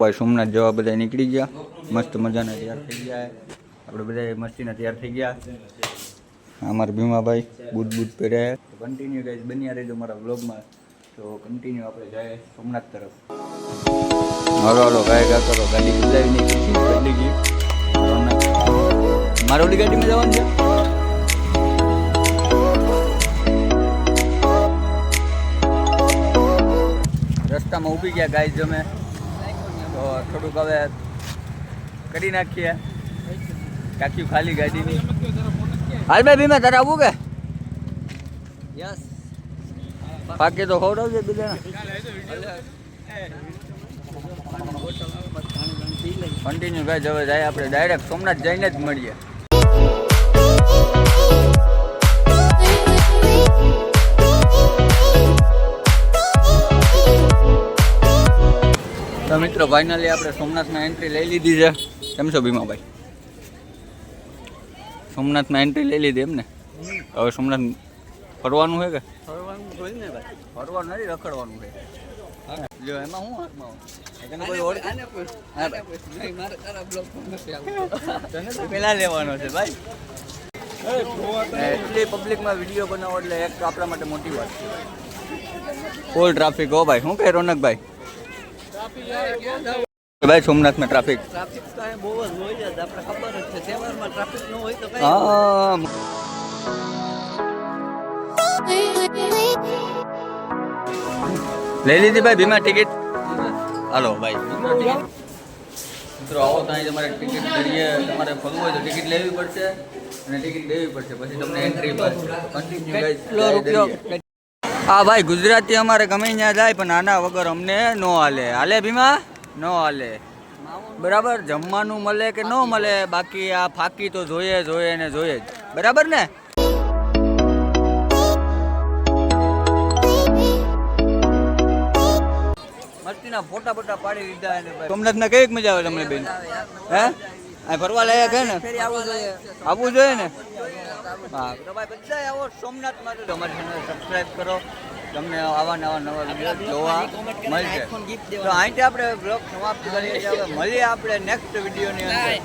ભાઈ સોમનાથ જવા બધા નીકળી ગયા. મસ્ત મજાના તૈયાર થઈ ગયા આપણે બધા મસ્તીના તૈયાર થઈ ગયા. અમારા ભીમાભાઈ બૂટ બૂટ પહેર્યા કન્ટિન્યુ ગાઈઝ બન્યા રહેજો મારા વ્લોગમાં તો કન્ટિન્યુ આપણે જાય સોમનાથ તરફ. હાલો હાલો, ગાય ગા કરો. ગાડી બદલાવી નીકળી છે. બદલી ગઈ. સોમનાથ. મારે ઓલી ગાડીમાં જવાનું છે? રસ્તામાં ઊભી ગયા ગાય જમે તો થોડુંક હવે કરી નાખીએ. કાક્યું ખાલી ગાડીની. હાલ બે બીમા તારે આવવું કે? યસ. બાકી તો ખવડાવજે બીજા કન્ટિન્યુ ગાય હવે જાય. આપણે ડાયરેક્ટ સોમનાથ જઈને જ મળીએ. તો મિત્રો ફાઇનલી આપણે સોમનાથમાં એન્ટ્રી લઈ લીધી છે. કેમ છો ભીમાભાઈ? સોમનાથમાં એન્ટ્રી લઈ લીધી એમ ને હવે સોમનાથ ફરવાનું છે કે? ફરવાનું હોય ને ભાઈ. ફરવાનું નથી રખડવાનું છે. જો એમાં હું હાથમાં કોઈ ઓળખે પેલા લેવાનો છે ભાઈ. એટલી પબ્લિકમાં વીડિયો બનાવો એટલે એક આપણા માટે મોટી વાત છે. ફૂલ ટ્રાફિક હો ભાઈ. શું કહે રોનકભાઈ? ભાઈ સોમનાથમાં ટ્રાફિક ટ્રાફિક તો અહીંયા બહુ જ હોય જ આપણે ખબર જ છે તહેવારમાં ટ્રાફિક ન હોય તો કઈ હા લઈ લીધી ભાઈ ભીમા ટિકિટ હાલો ભાઈ મિત્રો આવો તો અહીં તમારે ટિકિટ કરીએ તમારે ફરવું હોય તો ટિકિટ લેવી પડશે અને ટિકિટ લેવી પડશે પછી તમને એન્ટ્રી કન્ટિન્યુ કેટલો રૂપિયો? હા ભાઈ ગુજરાતી અમારે ગમે ત્યાં જાય, પણ આના વગર અમને નો હાલે. હાલે ભીમા? નો હાલે. બરાબર? જમવાનું મળે કે ન મળે? બાકી આ ફાકી તો જોઈએ જોઈએ ને જોઈએ જ. બરાબર ને? મસ્તીના ફોટા ફોટા પાડી દીધા સોમનાથના કંઈક મજા આવે તમને બેન? હે? ફરવા લાયક હે ને? ફેરી આવવું જોઈએ. ને? હા. તો ભાઈ બધા આવો સોમનાથમાં તો તમારી ચેનલ સબસ્ક્રાઇબ કરો. તમને આવા નવા નવા વીડિયો જોવા મળશે. તો અહીંથી આપણે બ્લોગ સમાપ્ત કરીએ છીએ. મળીએ આપણે નેક્સ્ટ વિડીયોની અંદર.